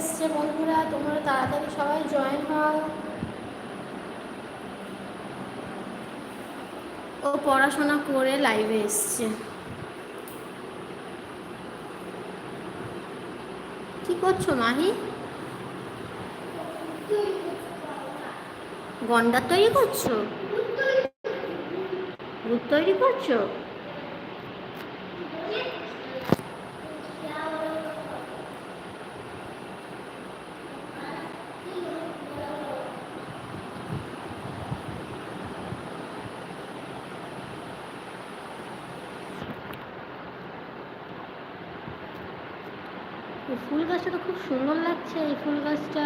এসছে বন্ধুরা, তোমরা তাড়াতাড়ি সবাই জয়েন হও। ও পড়াশোনা করে লাইভে এসছে। কি করছ মাহি? গন্ডার তৈরি করছ? তৈরি করছ এই ফুল গাছটা তো খুব সুন্দর লাগছে এই ফুল গাছটা।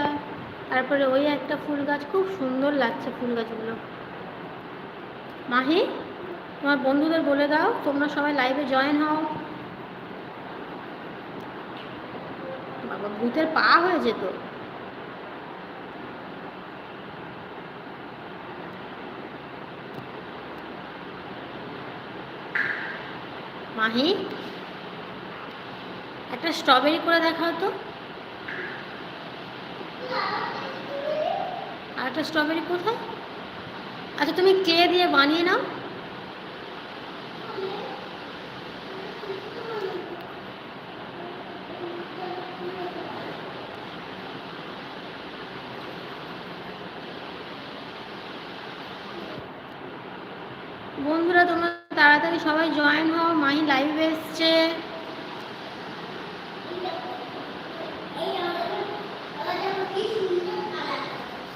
তারপরে ওই একটা ফুল গাছ, খুব সুন্দর লাগছে ফুল গাছগুলো। মাহি, তোমার বন্ধুদের বলে দাও, তোমরা সবাই লাইভে জয়েন হও। বাবা, ভূতের পা হয়ে যেত। মাহি, একটা স্ট্রবেরি করে দেখাও তো। আর একটা স্ট্রবেরি কোথায়? আচ্ছা তুমি ক্লে দিয়ে বানিয়ে নাও বন্ধুরা তোমরা তাড়াতাড়ি সবাই জয়েন হও মাহি লাইভে এসছে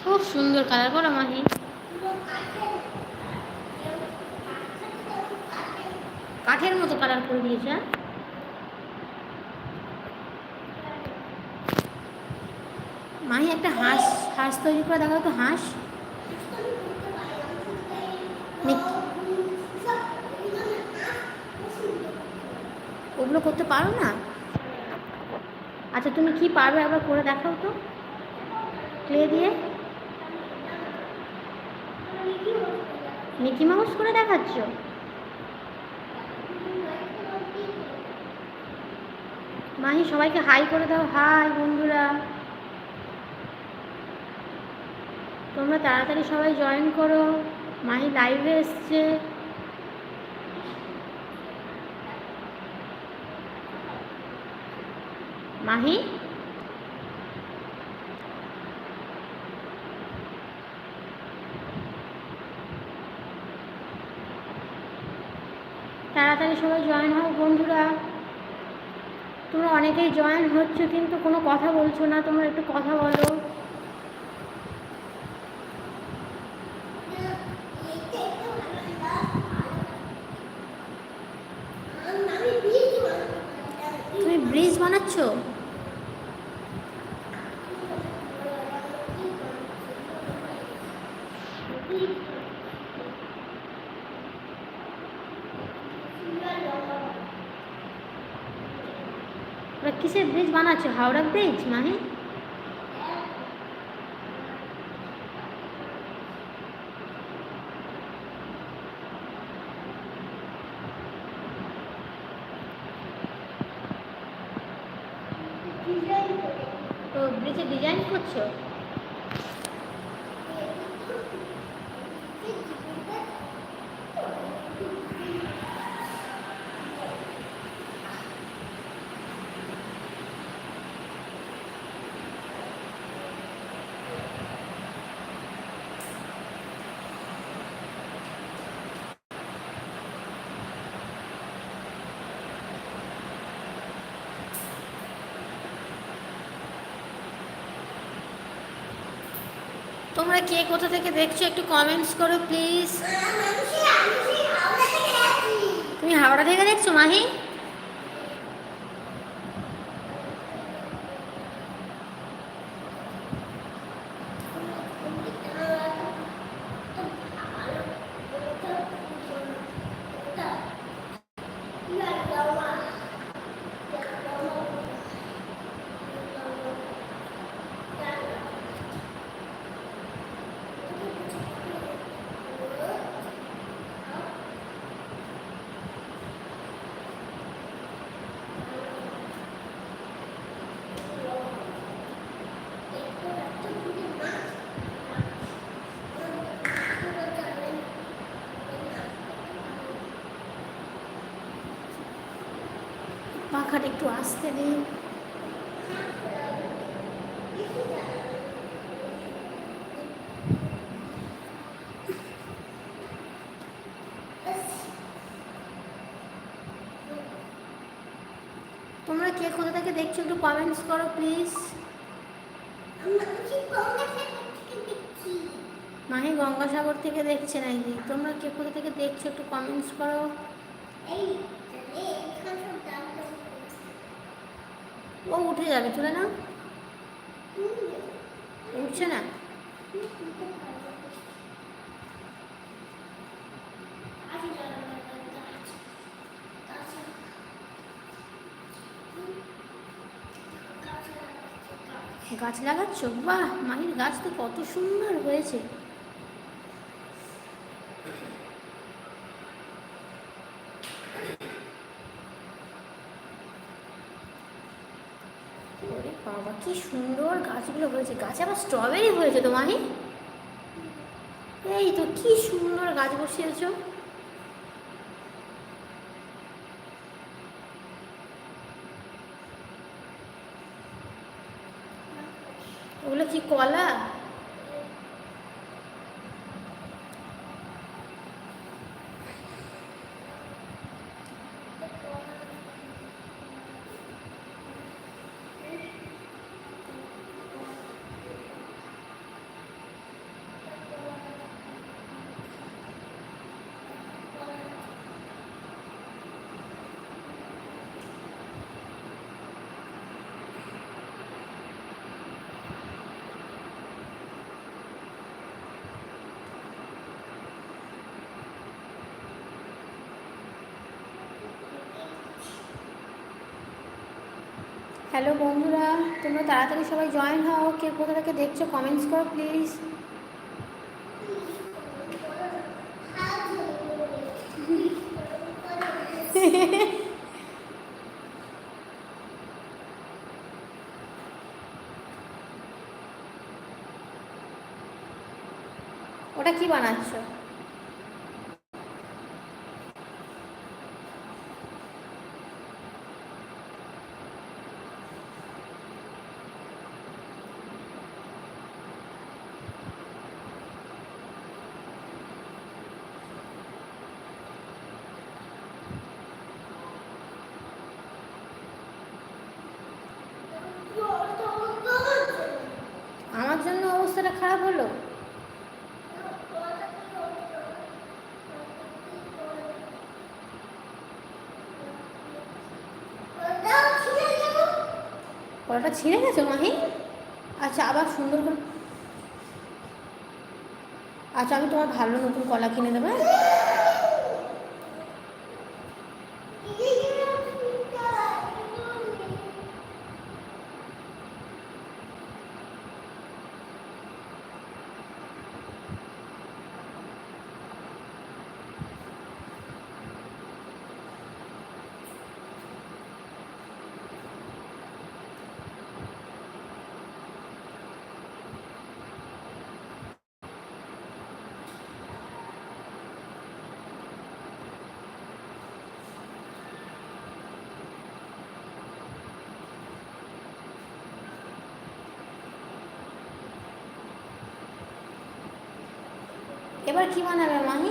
খুব সুন্দর কালার বলো মাহি কাঠের মতো কালার করে দিয়েছে? মাহি, একটা হাঁস হাঁস তৈরি করে, দেখাও তো হাঁস। ওগুলো করতে পারো না? আচ্ছা তুমি কি পারবে একবার করে দেখাও তো। ক্লে দিয়ে। মিকি মাউস করে দেখাচ্ছ? মাহি, সবাইকে হাই করে দাও। হাই, বন্ধুরা। তোমরা তাড়াতাড়ি সবাই জয়েন করো। মাহি লাইভে এসছে। মাহি? তাড়াতাড়ি সবাই জয়েন হও, বন্ধুরা। তোমরা অনেকেই জয়েন হচ্ছে কিন্তু কোনো কথা বলছো না তোমরা একটু কথা বলো তুমি ব্রিজ বানাচ্ছ ওরা কিসের ব্রিজ বানাচ্ছ হাওড়া ব্রিজ মাহি? তো ব্রিজে ডিজাইন করছ? তোমরা কে কোথা থেকে দেখছ একটু কমেন্টস করো প্লিজ তুমি হাওড়া থেকে দেখছ মাহি? Yeah, পাখাটা একটু আসতে দিন তোমরা কে কোথা থেকে দেখছ একটু কমেন্টস করো প্লিজ মাহি গঙ্গাসাগর থেকে দেখছে নাকি? তোমরা কে কোথা থেকে দেখছ একটু কমেন্টস করো। ও উঠে যাবে চলে না উঠছে না? গাছ লাগাচ্ছ? বাহ, মাহির গাছ তো কত সুন্দর হয়েছে ওরে বাবা কি সুন্দর গাছগুলো হয়েছে। গাছে আবার স্ট্রবেরি হয়েছে তো মাহি? এই তো কি সুন্দর গাছ বসিয়েছ। ওগুলো কি কলা? হ্যালো বন্ধুরা, তোমরা তাড়াতাড়ি সবাই জয়েন হও। কে কোথা থেকে দেখছ কমেন্টস করো প্লিজ ওটা কি বানাচ্ছ আমার জন্য অবস্থাটা খারাপ হলো কলাটা ছিঁড়ে গেছে, মাহি? আচ্ছা আবার সুন্দর করে আচ্ছা আমি তোমার ভালো নতুন কলা কিনে দেবো এবার কি বানাবে মাহি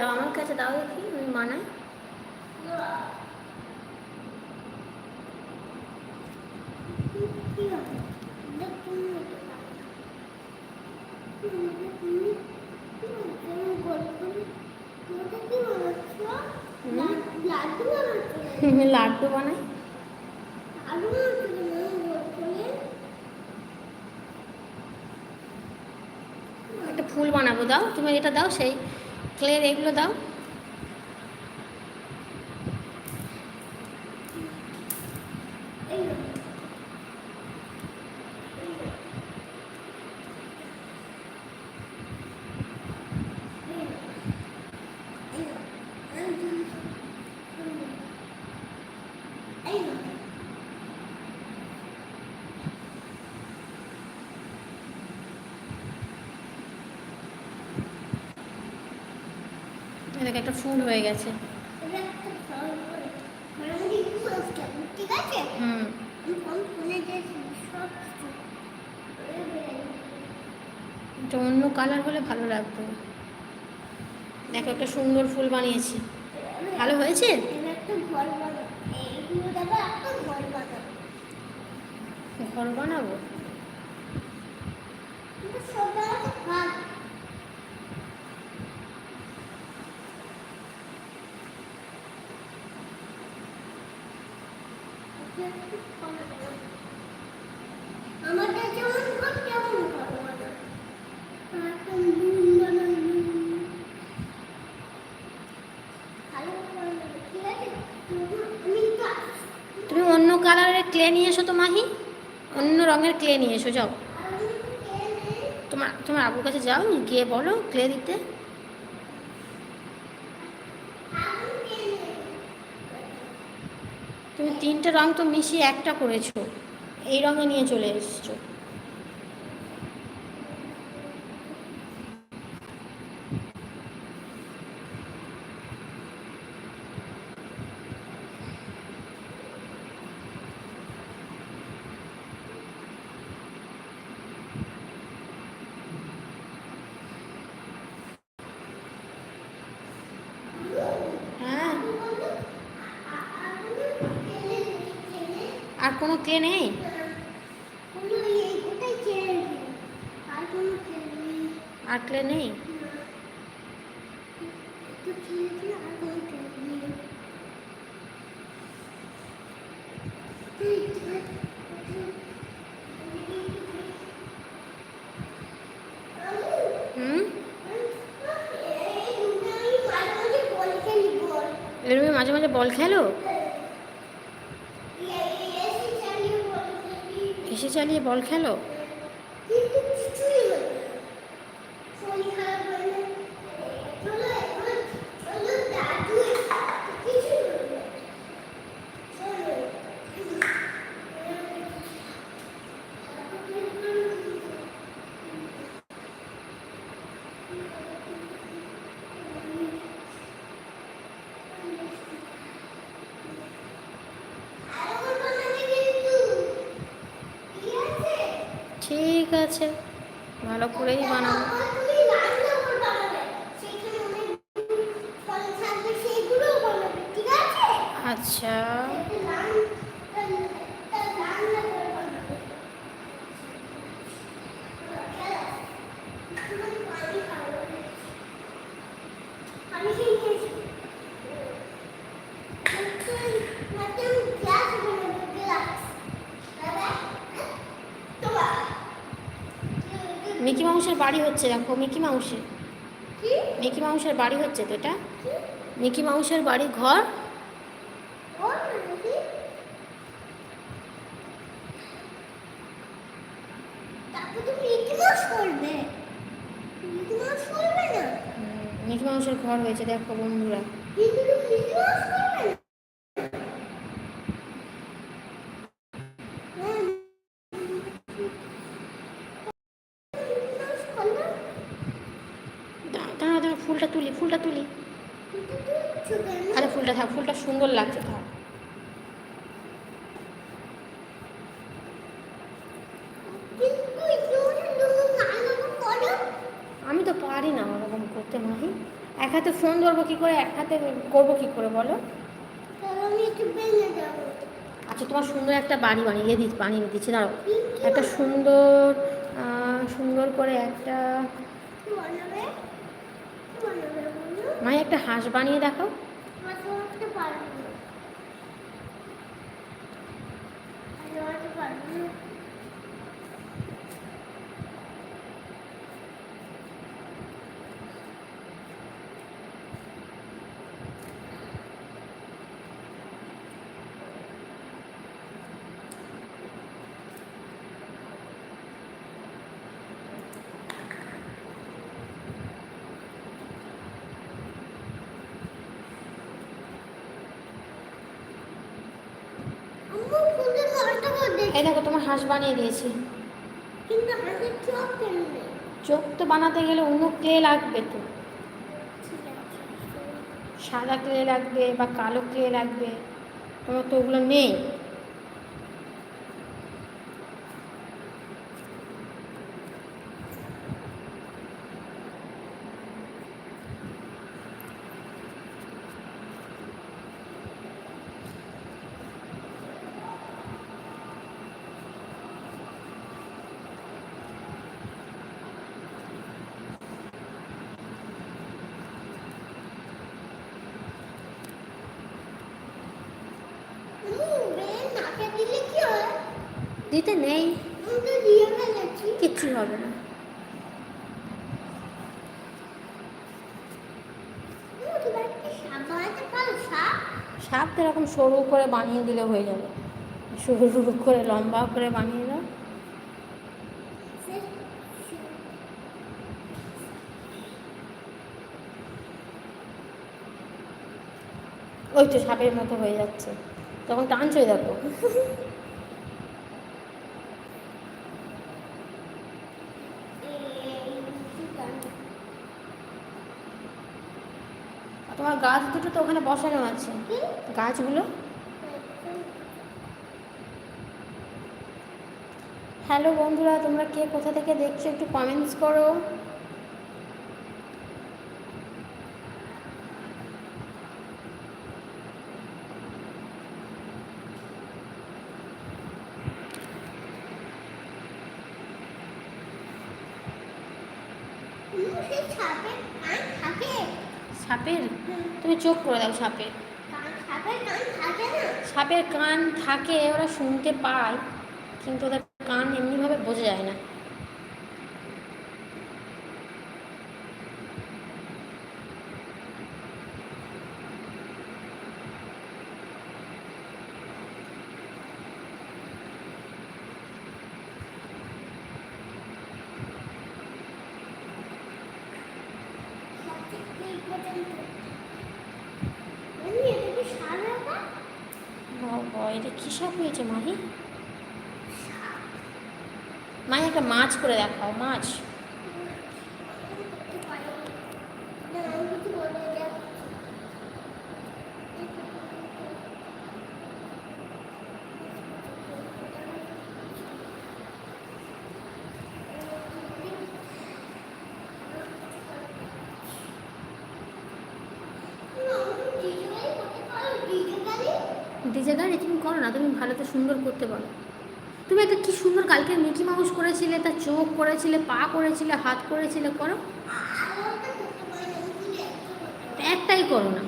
দাও আমার কাছে দাও দেখি আমি বানাই। লাড্ডু বানাই। একটা ফুল বানাবো দাও। তুমি এটা দাও সেই। ক্লের এগুলো দাও। এদিকে একটা ফুল হয়ে গেছে। অন্য কালার হলে ভালো লাগতো। দেখো একটা সুন্দর ফুল বানিয়েছি। ভালো হয়েছে? ঘর বানাবো এইগুলো দেবো একটা ঘর বানাবো ঘর বানাবো কিন্তু সব জায়গাতে ভাগ আমাদের যেমন ঘর তেমন ঘর বানাবো একটা রুম বানাবো ভালো করে বানাবো, ঠিক আছে আমি কাজ তুমি অন্য কালারের ক্লে নিয়ে এসো তো মাহি। অন্য রঙের ক্লে নিয়ে এসো, যাও। তোমার তোমার আবুর কাছে যাও, গিয়ে বলো ক্লে দিতে। তুমি তিনটে রং তো মিশিয়ে একটা করেছ। এই রঙে নিয়ে চলে এসছো হ্যাঁ ক্লে নেই? কোনো এই কোথায় ছেড়ে দিই আর কোনো ছেড়ে দিই আর ক্লে নেই এই মাঝে মাঝে বল খেলি বল এরমে মাঝে মাঝে বল খেলো এসি চালিয়ে বল খেলি এসে চালিয়ে বল খেলো কিন্তু কিছুই হলো না। শরীর খারাপ হলে চলো এখন চলো দাদু কিছুই হলো না। চলো আর বলব না কিন্তু ঠিক আছে ঠিক আছে ভালো করেই বানাবো। তুমি রান্না করবে আমাদের সেখানে অনেক ফল থাকবে সেগুলোও বানাবে ঠিক আছে আচ্ছা একটা রান একটা রান্না করে বানাবে একটুখানি পানি খাব পানি খেয়ে নিয়েছি একদম গ্লাস বানাবো গ্লাস দাদা তোমার মিকি মাউসের বাড়ি হচ্ছে দেখো মিকি মাউসের। মিকি মাউসের বাড়ি হচ্ছে তো এটা? মিকি মাউসের বাড়ি ঘর? মিকি? মাউসের ঘর হয়েছে দেখো বন্ধুরা কিন্তু তুমি মিকি মাউস করবে না ফুলটা তুলি ফুলটা তুলি। আরে ফুলটা থাক, ফুলটা সুন্দর লাগছে, থাক। আমি তো পারি না ওরকম করতে, মাহি। এক হাতে ফোন ধরবো কি করে, এক হাতে করব কি করে, বলো? আচ্ছা তোমার সুন্দর একটা বাড়ি বানিয়ে দিচ্ছি বানিয়ে দিচ্ছি, দাঁড়াও। একটা সুন্দর সুন্দর করে একটা বলো একটা হাঁস বানিয়ে দেখাও। পারব না আমি করতে পারব না আম্মু ফুলটা নষ্ট করে দে এই দেখো তোমার হাঁস বানিয়ে দিয়েছি। চোখ তো বানাতে গেলে অন্য ক্লে লাগবে তো। সাদা ক্লে লাগবে বা কালো ক্লে লাগবে। তোমার তো ওগুলো নেই আম্মু বেল নাকে দিলে কি হয় দিতে নেই। কিচ্ছু হবে না। সাপ এরকম সরু করে বানিয়ে দিলে হয়ে যাবে। সরু করে, লম্বা করে বানিয়ে দাও। ওই তো সাপের মতো হয়ে যাচ্ছে। তখন টানছই দেখো এই ঠিক আছে। আর তোমার গাছ দুটো তো ওখানে বসানো আছে। গাছগুলো? হ্যালো বন্ধুরা, তোমরা কে কোথা থেকে দেখছ একটু কমেন্টস করো আম্মু, সেই সাপের কান থাকে সাপের তুমি চোখ করে দাও সাপের। সাপের কান থাকে, ওরা শুনতে পায়, কিন্তু ওদের কান এমনিভাবে বোঝা যায় না সবথেকে এই পর্যন্ত। আম্মু, এটা কি সাপ ব্যাপার? বাবা এটা কী সাপ হয়েছে মাহি? মাহি একটা মাছ করে দেখাও মাছ না, আমি কিছু বলতে যাচ্ছি। না, আমি ডিজে করতে পারো, ডিজে গাড়ি? ডিজে গাড়ি তুমি করো না তুমি ভালো তো সুন্দর করতে পারো তুমি একটা কি সুন্দর কালকে মিকি মাউস করেছিলে তার চোখ করেছিলে পা করেছিলে হাত করেছিলে করো। একটাই করো না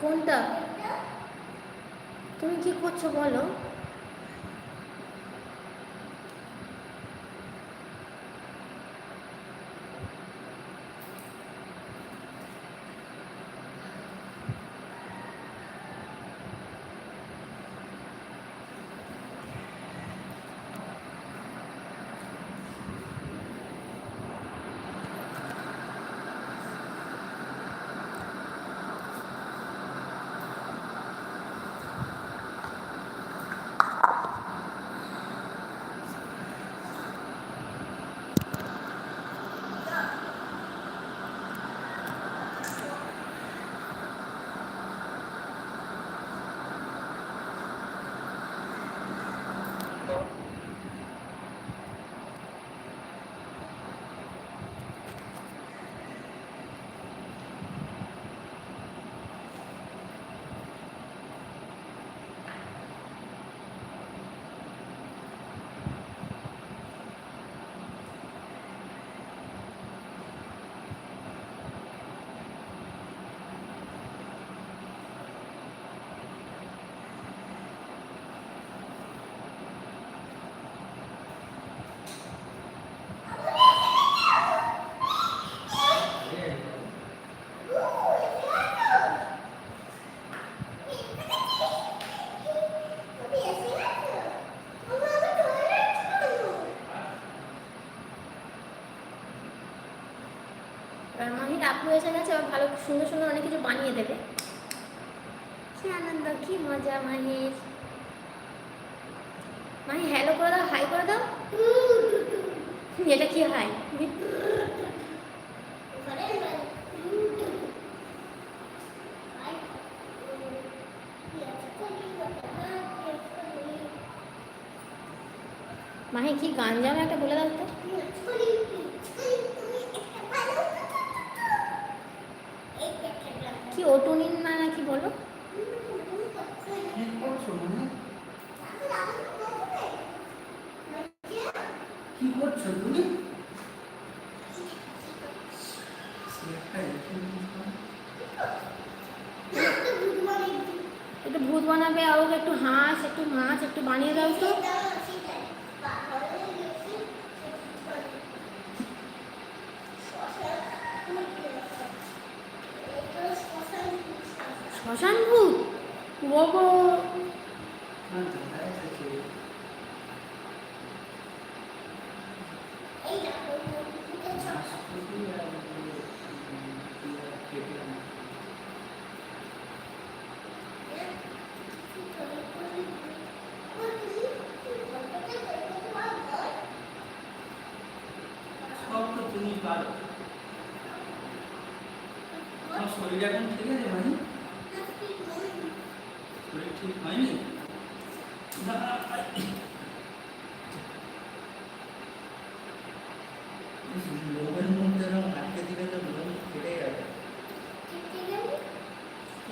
কোনটা? তুমি কি করছ বলো? মাহির আপু গেছে আবার ভালো, সুন্দর সুন্দর অনেক কিছু বানিয়ে দেবে। কি আনন্দ, কি মজা মাহির মাহি হ্যালো করে দাও হাই করে দাও। এটা কি হাই ঘরে আই কি আছে কলি কথা কলি মাহি কি গান জানো একটা বলে দাও তো কলি তুমি একটা ভালো এই একটা কি ওটুনিন না নাকি বলো কি করছ মানে কি করছ তুমি একটা ভূত বানাবে, আর একটু হাঁস, একটু মাছ, একটু বানিয়ে দাও তো। শ্মশান ভূত? বাবা না দাঁড়ায় থাকে হাসপাতালে আর কেটে আনা সব তো তুমি পারো তোমার শরীর এখন ঠিক আছে ভাই শরীর ঠিক হয়নি না, লোকের মধ্যে এরকম আটকে দিলে তো লোক কেটে যাবে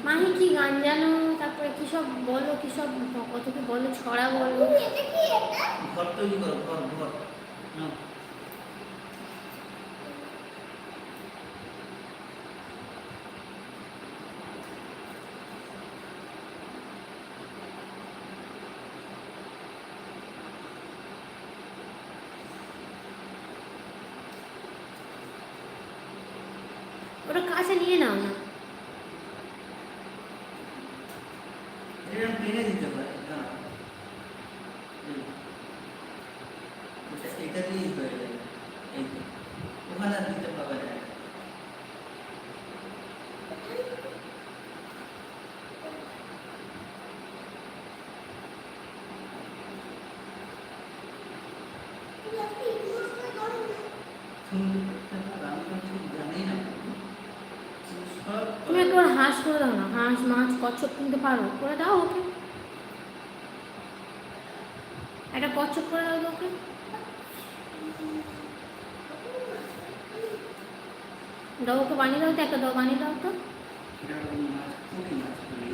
মাহি কি গান জানো? তারপরে কি সব বলো কি সব কত কি বলো? ছড়া বলো। ঘর তৈরি করো ঘর ঘর নাও। ওটা কাছে নিয়ে নাও না এরকম টেনে দিতে পারে না এই। এটা এটা দিয়েই হয়ে যাবে এই তো ওখানে আর দিতে পারবে না তুমি সুন্দর করতে হয় আমি তো ঠিক জানি না সব তুমি একটু ওর হাঁস করে দাও না হাঁস মাছ কচ্ছপ কিনতে পারো? করে দাও ওকে। একটা কচ্ছপ করে দাও ওকে দাও ওকে, বানিয়ে দাও তো একটা, দাও, বানিয়ে দাও তো কীরকম মাছ পুরি মাছ পুরি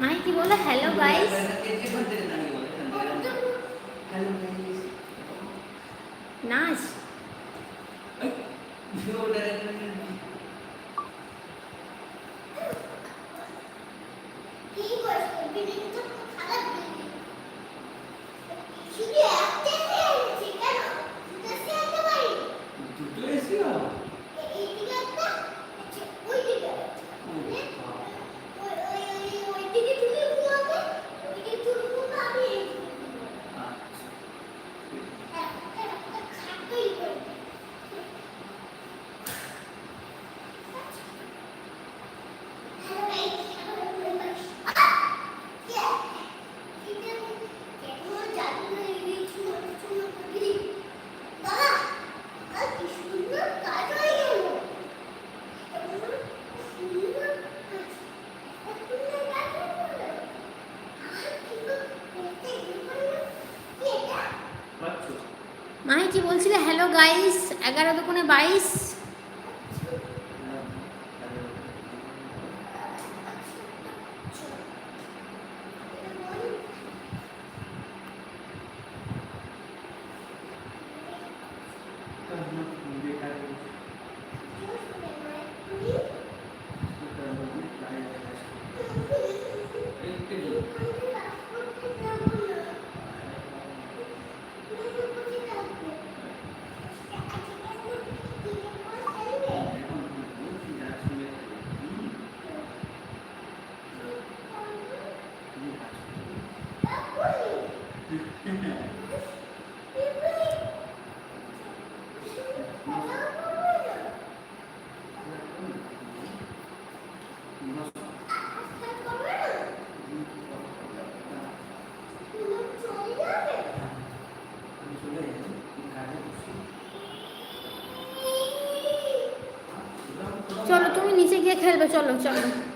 মাহি কি বলে? হ্যালো গাইস নাচ দুটো এসি বাবা আচ্ছা বাচ্চা মাহি কি বলছিলে? হ্যালো গাইস এগারো দোকানে বাইশ চলো তুমি নিচে গিয়ে খেলবে চলো চলো